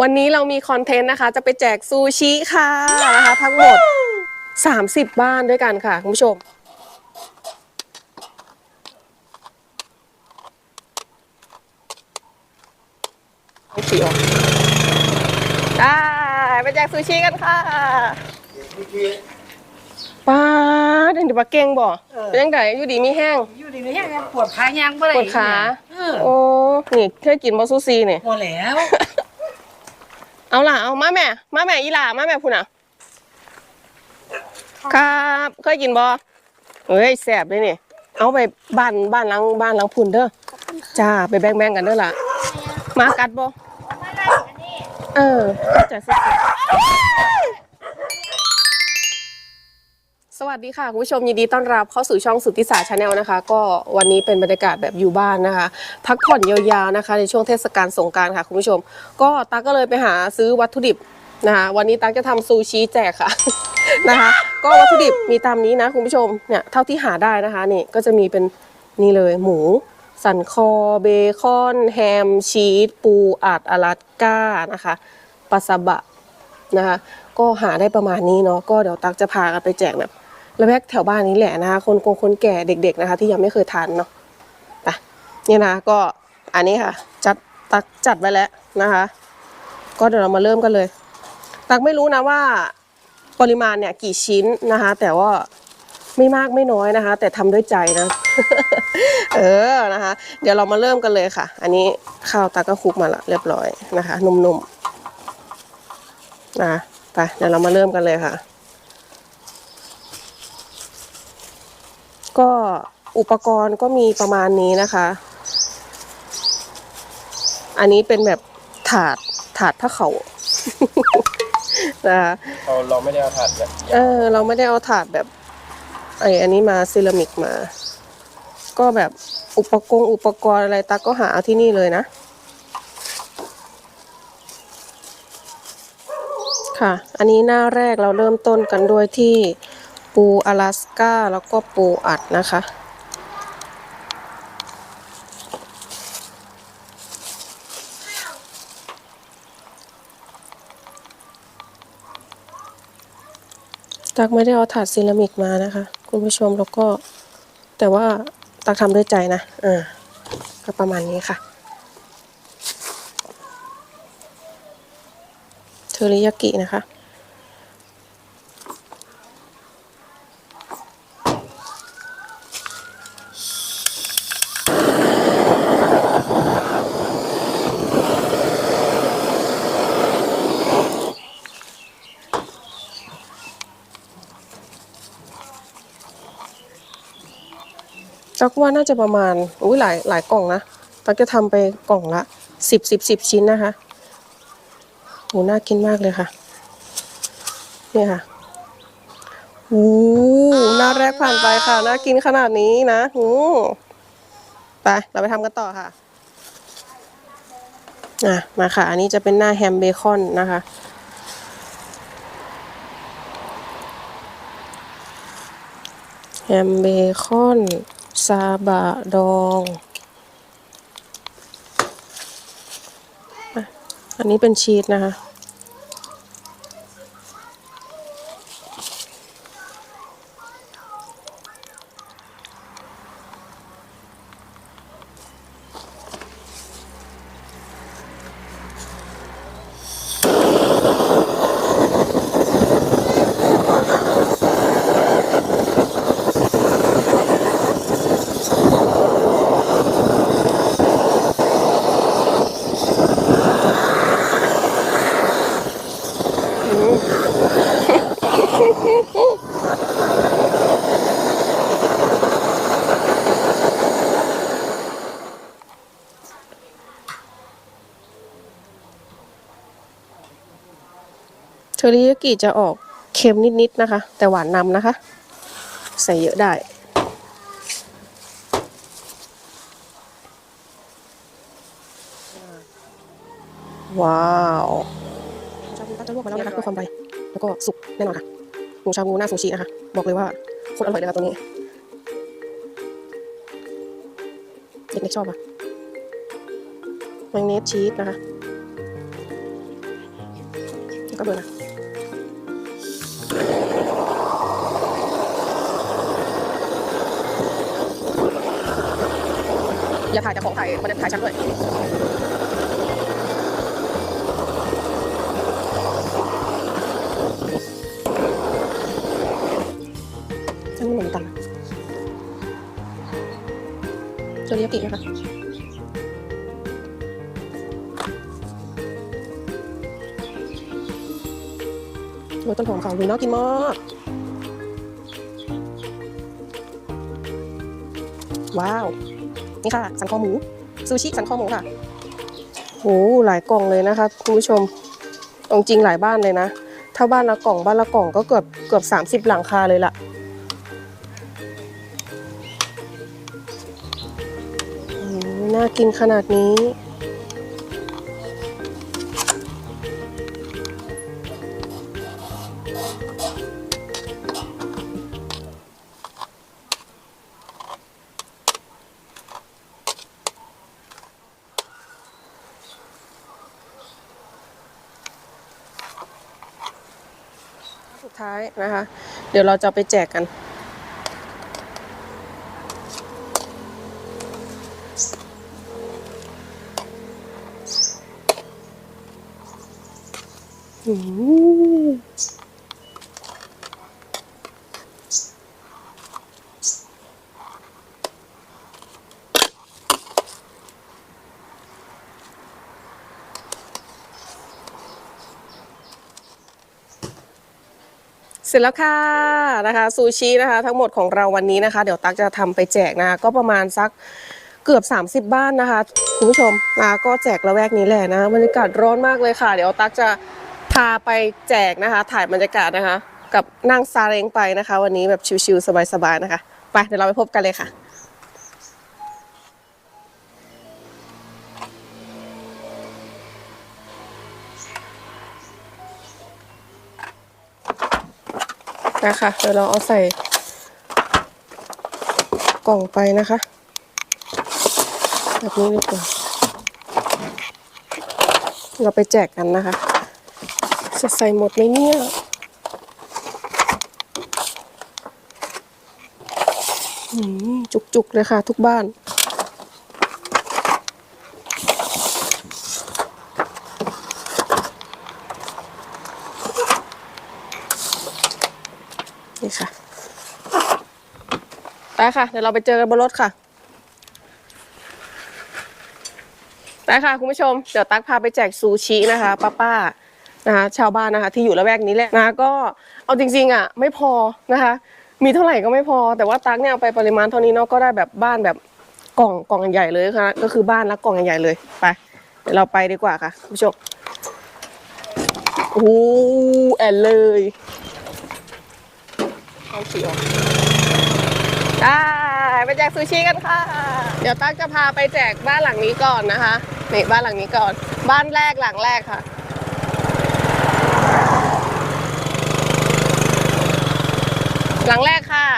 วันนี้เรามีคอนเทนต์นะคะ จะไปแจกซูชิค่ะนะคะทั้งหมด 30 บ้านด้วยกันค่ะคุณผู้ชมเขียวได้ไปแจกซูชิกันค่ะป้าเดี๋ยวปลาเก่งบ่เป็นยังไงอยู่ดีมีแห้งอยู่ดีไม่แห้งปวดขายางบ่ได้ปวดขาเออโอ้นี่เคยกินบอซูซีเนี่ยหมดแล้ว เอาล่ะเอามาแม่ มาแม่อีหล่ามาแม่พูน่ะ ครับเคยกินบอเฮ้ยแสบเลยนี่ เอาไปบ้านบ้านหลังบ้านหลังพุ่นเด้อจ้าไปแบ่งแบ่งกันเด้อล่ะ มากัดบอเออจะสิ สวัสดีค่ะ คุณผู้ชมยินดีต้อนรับเข้าสู่ช่องสุทธิศาสตร์ชาแนลนะคะ ก็วันนี้เป็นบรรยากาศแบบอยู่บ้านนะคะ พักผ่อนยาวๆนะคะ ในช่วงเทศกาลสงกรารค่ะ คุณผู้ชม ก็ตั๊กก็เลยไปหาซื้อวัตถุดิบนะคะวันนี้ตั๊กจะทำซูชิแจกค่ะนะคะ ก็วัตถุดิบมีตามนี้นะคุณผู้ชมเนี่ยเท่าที่หาได้นะคะนี่ก็จะมีเป็นนี่เลยหมู สันคอเบคอน แฮม ชีสปูอัดอลาสก้านะคะปลาซาบะนะคะ ก็หาได้ประมาณนี้เนาะก็เดี๋ยวตักจะพากันไปแจกแบบ ระแวกแถวบ้านนี้แหละนะคะคนโกงคนแก่เด็ก ๆนะคะ ที่ยังไม่เคยทานเนาะไปเนี่ยนะก็อันนี้ค่ะ จัดตักจัดไว้แล้วนะคะ ก็เดี๋ยวเรามาเริ่มกันเลย ตักไม่รู้นะว่าปริมาณเนี่ยกี่ชิ้นนะคะ แต่ว่าไม่มากไม่น้อยนะคะ แต่ทำด้วยใจนะ เออนะคะ เดี๋ยวเรามาเริ่มกันเลยค่ะ อันนี้ข้าวตาก็คลุกมาละเรียบร้อยนะคะ นุ่มๆนะไปเดี๋ยวเรามาเริ่มกันเลยค่ะ ก็อุปกรณ์ก็มีประมาณนี้นะคะ อันนี้เป็นแบบถาดถาดผ้าเขาวนะคะเราเราไม่ได้เอาถาดแบบเออ เราไม่ได้เอาถาดแบบไออันนี้มาเซรามิกมา ก็แบบอุปกรณ์อุปกรณ์อะไรตาก็หาเอาที่นี่เลยนะ ค่ะ อันนี้หน้าแรกเราเริ่มต้นกันด้วยที่ ปูอลาสก้าแล้วก็ปูอัดนะคะ ตักไม่ได้เอาถาดเซรามิกมานะคะ คุณผู้ชมแล้วก็แต่ว่าตักทำด้วยใจนะเออก็ประมาณนี้ค่ะเทอริยากินะคะ ตักว่าน่าจะประมาณอุ้ยหลายหลายกล่องนะตักจะทำไปกล่องละสิบสิบสิบชิ้นนะคะโหน่ากินมากเลยค่ะนี่ค่ะโอ้หน้าแรกผ่านไปค่ะน่ากินขนาดนี้นะหูไปเราไปทำกันต่อค่ะอะมาค่ะ อันนี้จะเป็นหน้าแฮมเบคอนนะคะแฮมเบคอน ซาบะดองอันนี้เป็นชีสนะคะ เทอริยากิจะออกเค็มนิดๆนะคะ แต่หวานนำนะคะ ใส่เยอะได้ว้าวชาบูก็จะลวกมาแล้วนะคะเพื่อความไวแล้วก็สุกแน่นอนค่ะ หมูชาบูหน้าซูชินะคะ บอกเลยว่าโคตรอร่อยเลยค่ะตัวนี้ เด็กๆชอบอะมายองเนสชีสนะคะก็เบอร์นะอย่าถ่ายแต่ของถ่ายมันจะถ่ายชัดด้วย โจริยากินะโอ้ต้นหอมเขาดูน่ากินมากว้าว นี่ค่ะ สันคอหมู ซูชิสันคอหมูค่ะโหหลายกล่องเลยนะคะคุณผู้ชมเอาจริงหลายบ้านเลยนะ ถ้าบ้านละกล่องบ้านละกล่องก็เกือบเกือบ 30 หลังคาเลยล่ะ น่ากินขนาดนี้ สุดท้ายนะคะ เดี๋ยวเราจะไปแจกกัน อืมเสร็จแล้วค่ะนะคะซูชินะคะ ทั้งหมดของเราวันนี้นะคะ เดี๋ยวตักจะทำไปแจกนะะก็ประมาณสักเกือบ 30 บ้านนะคะคุณผู้ชมนะะก็แจกละแวกนี้แหละนะบรรยากาศร้อนมากเลยค่ะ เดี๋ยวตักจะพาไปแจกนะคะ ถ่ายบรรยากาศนะคะ กับนั่งซาเล้งไปนะคะ วันนี้แบบชิวๆสบายๆนะคะ ไปเดี๋ยวเราไปพบกันเลยค่ะ นะคะเดี๋ยวเราเอาใส่กล่องไปนะคะ แบบนี้ดีกว่าเราไปแจกกันนะคะ จะใส่หมดไหมเนี่ยจุกๆเลยค่ะทุกบ้านค่ะไป ค่ะ เดี๋ยวเราไปเจอกันบนรถค่ะไปค่ะคุณผู้ชม เดี๋ยวตั๊กพาไปแจกซูชินะคะป้าป้าๆนะคะชาวบ้านนะคะ ที่อยู่ละแวกนี้แหละนะก็เอาจริง ๆ อะ ไม่พอนะคะ มีเท่าไหร่ก็ไม่พอ แต่ว่าตั๊กเนี่ยเอาไปปริมาณเท่านี้เนาะก็ได้แบบบ้านแบบกล่องกล่องใหญ่เลยค่ะ ก็คือบ้านละกล่องใหญ่เลยไปเดี๋ยวเราไปดีกว่าค่ะคุณผู้ชมโอ้โหแอนเลยเอาสีออก ได้ไปแจกซูชิกันค่ะ เดี๋ยวตั๊กจะพาไปแจกบ้านหลังนี้ก่อนนะคะนี่บ้านหลังนี้ก่อน บ้านแรกหลังแรกค่ะ หลังแรกค่ะ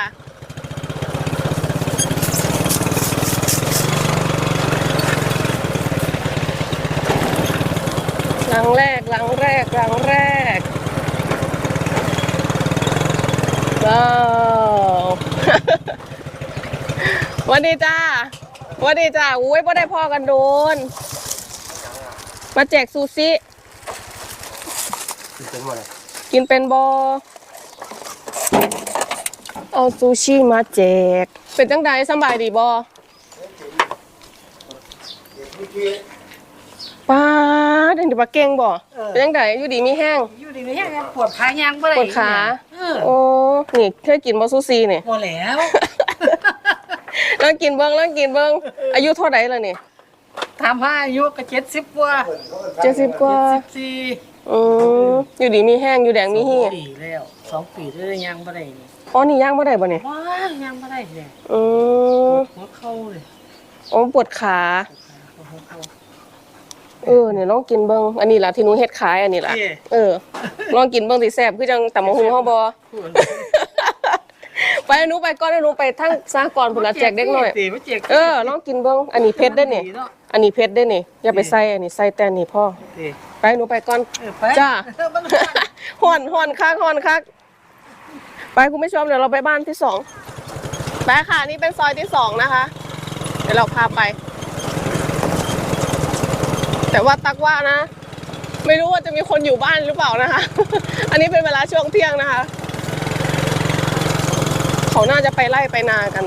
หลังแรกหลังแรกหลังแรก ว้าว วันดีจ้าวันดีจ้าอุ้ยพ่ได้พ่อกันโดน มาแจกซูชิเป็นหมดเลยกินเป็นบอเอาซูชิมาแจก เป็นจังใดสำบายดีบอป้าเด็กปลาเก่งบ่เป็นจังใดอยู่ดีมีแห้งอยู่ดีไม่แห้งไงปวดขายางบ่ได้ปวดขาเออโอ้ นี่เคยกินบอซูซีนี่พอแล้ว ลองกินเบิ้งลองกินเบิ้งอายุเท่าไหร่แล้วนี่ถามว่าอายุก็เจ็ดสิบกว่าเจ็ดสิบกว่าสิบสี่อืมอยู่ดีมีแห้งอยู่แดงมีสฮีองปีแล้วสองปีแล้วยังบ่ได้นี่อ๋อนี่ย่างบ่ได้บ่เนี่ยว้ายังบ่ได้เลยอืมหัวเข่าเลยอ๋อปวดขาหัวเข่าเออเนี่ยลองกินเบิ้งอันนี้ล่ะที่หนูเฮ็ดขายอันนี้ล่ะเอ๊ะเออลองกินเบิ้งสิแซ่บคือจังตำมะฮุงเฮาบ่ ไปหนูไปก่อนหนูไปทั้งสากรณ์พุ่นละแจกเด็กน้อยตีมาแจกเออลองกินเบิ้งอันนี้เพชรได้อเนี่ยอันนี้เพชรได้นี่ อย่าไปใส่อันนี้ใส่แต่นี่พ่อเด้ไปหนูไปก่อน เออไปจ้า เออมันห่อนห่อนคักห่อนคักไปคุณผู้ชมเดี๋ยวเราไปบ้านที่สองไปค่ะนี่เป็นซอยที่สองนะคะ เดี๋ยวเราพาไป แต่ว่าตักว่านะ ไม่รู้ว่าจะมีคนอยู่บ้านหรือเปล่านะคะ อันนี้เป็นเวลาช่วงเที่ยงนะคะ เขาน่าจะไปไล่ไปนากัน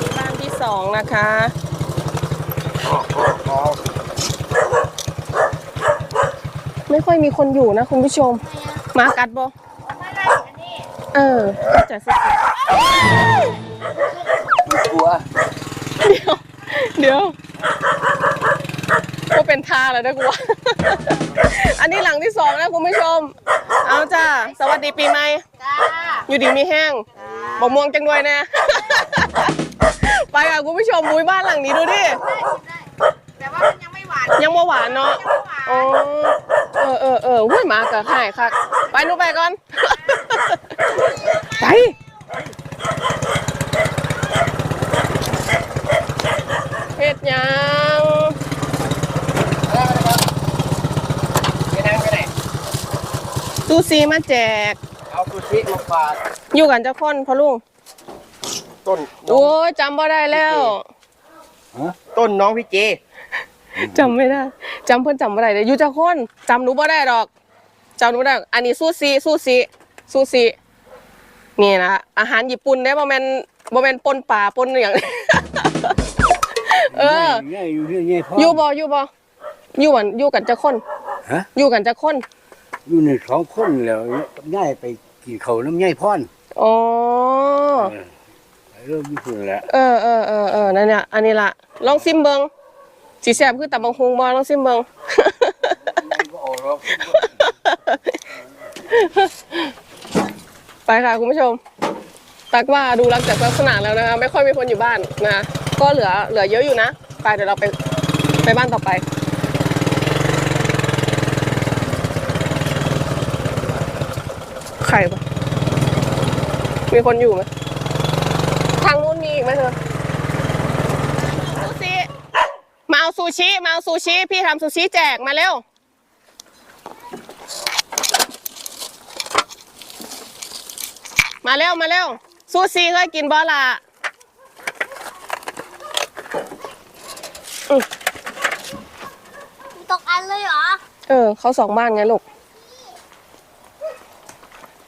นี่บ้านที่สองนะคะไม่ค่อยมีคนอยู่นะคุณผู้ชมหมากัดบ่เออก็จะสิกลัวเดี๋ยว เดี๋ยว ก็เป็นท่าแล้วนะกูว่าอันนี้หลังที่สองนะคุณผู้ชม เอาจ้า สวัสดีปีใหม่จ้า อยู่ดีมีแห้งบอกม่วงจังด้วยแน่ไปค่ะคุณผู้ชมมุ้ยบ้านหลังนี้ดูดิได้ชิมได้แต่ว่ามันยังไม่หวานยังบ่หวานเนาะอ๋อเออเออเออหุ้ยหมากับหายค่ะไปหนูไปก่อน ไป เฮ็ดหยังไปนั่งไปไหนซูซีมาแจกเอา ซูชิมาฝากอยู่กันจะคนพ่อลุงต้นโอ้ยจำบ่ได้แล้วต้นน้องพี่เจจำไม่ได้จำเพิ่นจำบ่ได้เลยอยู่จะคนจำหนูบ่ได้ดอกจำหนูบ่ได้อันนี้ซูซีซูซีซูซีนี่นะอาหารญี่ปุ่นได้บ่แม่นบ่แม่นปนป่าปนอหย่างเออง่ายอยู่เรื่อยง่ายพ่ออยู่บ่อยู่บ่อยู่กันอยู่กันจะคนฮะอยู่กันจะคนอยู่ในสองคนแล้วง่ายไป กินเขาวน้ำง่ายพ่อนอ๋อ เริ่มญี่ปุ่นแล้วเออเออเออเออนั่นเนี่ยอันนี้ล่ะลองซิมเบิงสีแซ่บคือตับบังฮุงบ่ลองซิมเบิง ก็ออกหรอกไปค่ะคุณผู้ชม ตักว่าดูรักจากลักษณะแล้วนะคะไม่ค่อยมีคนอยู่บ้านนะก็เหลือเหลือเยอะอยู่นะ ไปเดี๋ยวเราไปไปบ้านต่อไป ใครปะมีคนอยู่ไหมทางนู้นมีอีกไหมเธอซูชิมาเอาซูชิมาเอาซูชิ พี่ทำซูชิแจกมาเร็ว มาเร็ว มาเร็ว ซูซีเคยกินบอล่ะตกอันเลยเหรอ เออ เขาสองบ้านไงลูก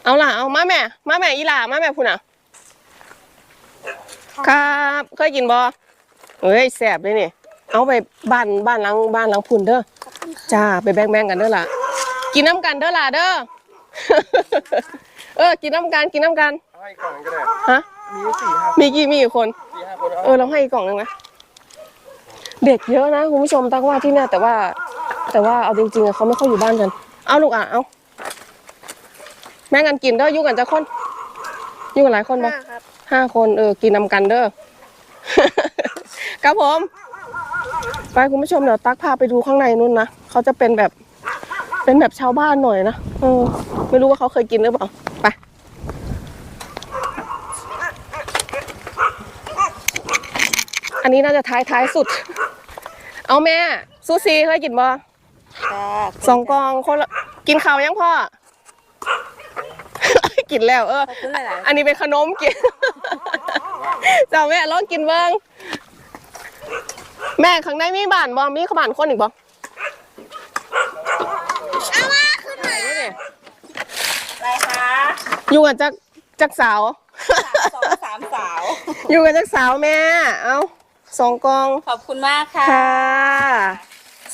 เอาล่ะเอามาแม่ มาแม่อีหล่ามาแม่พุ่นอะ ครับเคยกินบอเฮ้ยแสบเลยนี่ เอาไปบ้านบ้านหลังบ้านหลังพุ่นเด้อจ้าไปแบ่งแบ่งๆกันเด้อล่ะ กินน้ำกันเด้อล่ะเด้อ เออ กินน้ำกันกินน้ำกัน ให้ก่อนก็ได้ฮะ มีอยู่สี่ห้ามีกี่มีกี่คน สี่ห้าคนเออเราให้อีกกล่องหนึงนะเด็กเยอะนะคุณผู้ชมตั้งว่าที่เนี่ยแต่ว่า แต่ว่าเอาจริงๆอะเขาไม่ค่อยอยู่บ้านกัน เอาลูกอะเอา แม่งกันกินเด้ออยู่กันจะคนอยู่กันหลายคนปะห้าคนเออกินนำกันเด้อ ครับผม ไปคุณผู้ชมเดี๋ยวตักพาไปดูข้างในนู่นนะเขาจะเป็นแบบ เป็นแบบชาวบ้านหน่อยนะเออไม่รู้ว่าเขาเคยกินหรือเปล่าไปอันนี้น่าจะท้ายท้ายสุด เอาแม่ซูซีเคยกินบ่สองกองคนละกินข้าวยังพ่อ กินแล้ว เออ อันนี้เป็นขนมกินเจ้าแม่ลองกินเบิ้งแม่ข้างในมีบ้านบ่มีขบ้านคนอีกบ่เอามาขึ้นมาดูดิอะไรคะอยู่กับจักจักสาวสองสามสาว อยู่กับจักสาวแม่ เอาสองกอง ขอบคุณมากค่ะค่ะ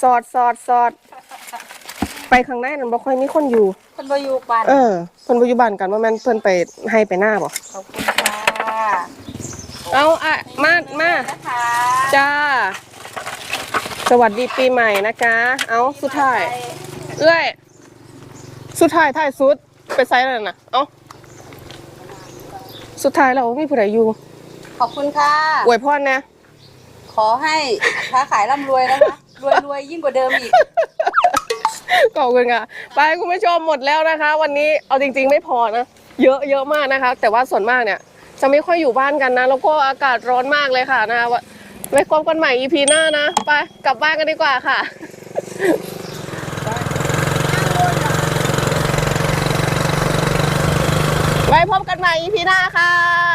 สอดสอดสอด ไปข้างในนั้นบ่ค่อยมีคนอยู่คนบายูปันเออเพิ่นบ่อยู่บ้านกันว่าแม่นเพิ่นไปให้ไปหน้าบ่ขอบคุณค่ะเอาอะมามานะคะจ้า สวัสดีปีใหม่นะคะ เอาสุดท้าย เอ้ยสุดท้ายท้ายสุดไปไซส์แล้วน่ะเอาสุดท้ายเรามีผู้ใดอยู่ขอบคุณค่ะ อวยพรแน่ขอให้ค้าขายร่ำรวยนะคะ รวยรวยยิ่งกว่าเดิมอีก ขอบคุณค่ะ ไปคุณผู้ชมหมดแล้วนะคะ วันนี้เอาจริง ๆ ไม่พอนะ เยอะเยอะมากนะคะ แต่ว่าส่วนมากเนี่ย จะไม่ค่อยอยู่บ้านกันนะ แล้วก็อากาศร้อนมากเลยค่ะนะไว้พบกันใหม่ EP หน้านะ ไปกลับบ้านกันดีกว่าค่ะไว้พบกันใหม่ EP หน้าค่ะ